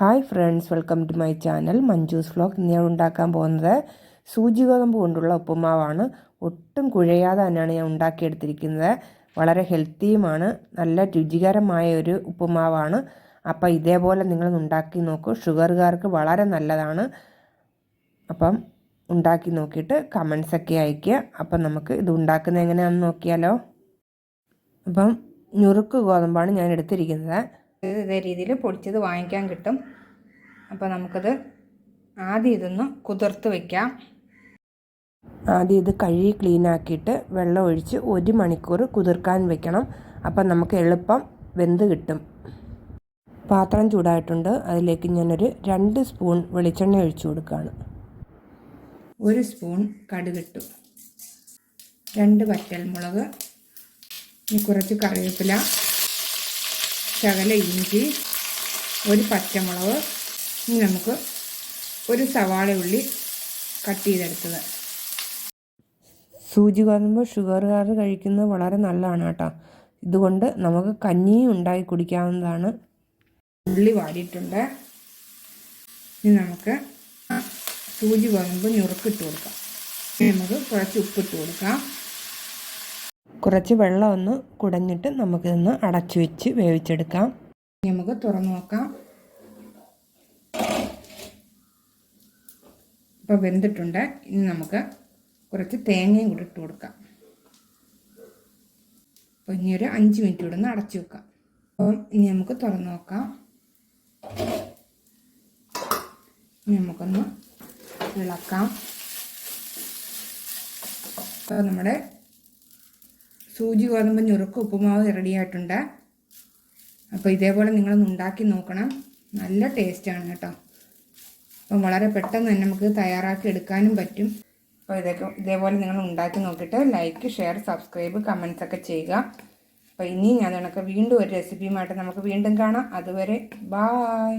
Hi friends welcome to my channel Manju's vlog. ഞാൻ ഉണ്ടാക്കാൻ പോകുന്നത് സൂചി ഗോതമ്പ് കൊണ്ടുള്ള ഉപ്പുമാവാണ്. ഒട്ടും കുഴയാതെ തന്നെയാണ് ഞാൻ ഉണ്ടാക്കിയെടുത്തിരിക്കുന്നത്. വളരെ ഹെൽത്തിയുമാണ് നല്ല രുചികരമായ ഒരു ഉപ്പുമാവാണ്. അപ്പോൾ ഇതേപോലെ നിങ്ങൾ ഉണ്ടാക്കി നോക്കൂ. ഷുഗറുകാർക്ക് വളരെ നല്ലതാണ്. അപ്പം ഉണ്ടാക്കി നോക്കിയിട്ട് കമൻസൊക്കെ അയയ്ക്കുക. അപ്പം നമുക്ക് ഇത് ഉണ്ടാക്കുന്നത് എങ്ങനെയാണെന്ന് നോക്കിയാലോ. അപ്പം ഞുറുക്ക് ഗോതമ്പാണ് ഞാൻ എടുത്തിരിക്കുന്നത്. ഇത് രീതിയിൽ പൊടിച്ചത് വാങ്ങിക്കാൻ കിട്ടും. അപ്പോൾ നമുക്കത് ആദ്യം ഇതൊന്ന് കുതിർത്ത് വയ്ക്കാം ആദ്യം ഇത് കഴുകി ക്ലീൻ ആക്കിയിട്ട് വെള്ളം ഒഴിച്ച് ഒരു മണിക്കൂർ കുതിർക്കാൻ വെക്കണം. അപ്പം നമുക്ക് എളുപ്പം വെന്ത് കിട്ടും. പാത്രം ചൂടായിട്ടുണ്ട്. അതിലേക്ക് ഞാനൊരു രണ്ട് സ്പൂൺ വെളിച്ചെണ്ണ ഒഴിച്ചു കൊടുക്കുകയാണ്. ഒരു സ്പൂൺ കടുകിട്ടു രണ്ട് വറ്റൽമുളക് മുളക് കുറച്ച് കറിവേപ്പില. ശകല ഇഞ്ചി ഒരു പച്ചമുളക് ഇനി നമുക്ക് ഒരു സവാള ഉള്ളി കട്ട് ചെയ്തെടുത്തത്. സൂചി ഷുഗർ ഷുഗറുകാർ കഴിക്കുന്നത് വളരെ നല്ലതാണ് കേട്ടോ. ഇതുകൊണ്ട് നമുക്ക് കഞ്ഞിയും ഉണ്ടാക്കി കുടിക്കാവുന്നതാണ്. ഉള്ളി വാടിയിട്ടുണ്ട്. ഇനി നമുക്ക് സൂചി ഗോതമ്പ് ഞുറുക്കിട്ട് കൊടുക്കാം. നമുക്ക് കുറച്ച് ഉപ്പിട്ട് കൊടുക്കാം. കുറച്ച് വെള്ളം ഒന്ന് കുടഞ്ഞിട്ട് നമുക്കിതൊന്ന് അടച്ചു വെച്ച് വേവിച്ചെടുക്കാം. നമുക്ക് തുറന്നു നോക്കാം. ഇപ്പോൾ വെന്തിട്ടുണ്ട്. ഇനി നമുക്ക് കുറച്ച് തേങ്ങയും കൂടി ഇട്ട് കൊടുക്കാം. അപ്പോൾ ഇനി ഒരു അഞ്ച് മിനിറ്റ് കൂടെ ഒന്ന് അടച്ചു വെക്കാം. അപ്പം ഇനി നമുക്ക് തുറന്നു നോക്കാം. നമുക്കൊന്ന് ഇളക്കാം. അപ്പോൾ നമ്മുടെ സൂചി ഗോതമ്പ് ഞുറുക്ക് ഉപ്പുമാവ് റെഡിയായിട്ടുണ്ട്. അപ്പോൾ ഇതേപോലെ നിങ്ങളൊന്ന് ഉണ്ടാക്കി നോക്കണം. നല്ല ടേസ്റ്റാണ് കേട്ടോ. അപ്പം വളരെ പെട്ടെന്ന് തന്നെ നമുക്ക് തയ്യാറാക്കി എടുക്കാനും പറ്റും. അപ്പോൾ ഇതൊക്കെ ഇതേപോലെ നിങ്ങൾ ഉണ്ടാക്കി നോക്കിയിട്ട് ലൈക്ക് ഷെയർ സബ്സ്ക്രൈബ് കമൻസ് ഒക്കെ ചെയ്യുക. അപ്പോൾ ഇനിയും ഞാൻ കണക്ക് വീണ്ടും ഒരു റെസിപ്പിയുമായിട്ട് നമുക്ക് വീണ്ടും കാണാം. അതുവരെ ബായ്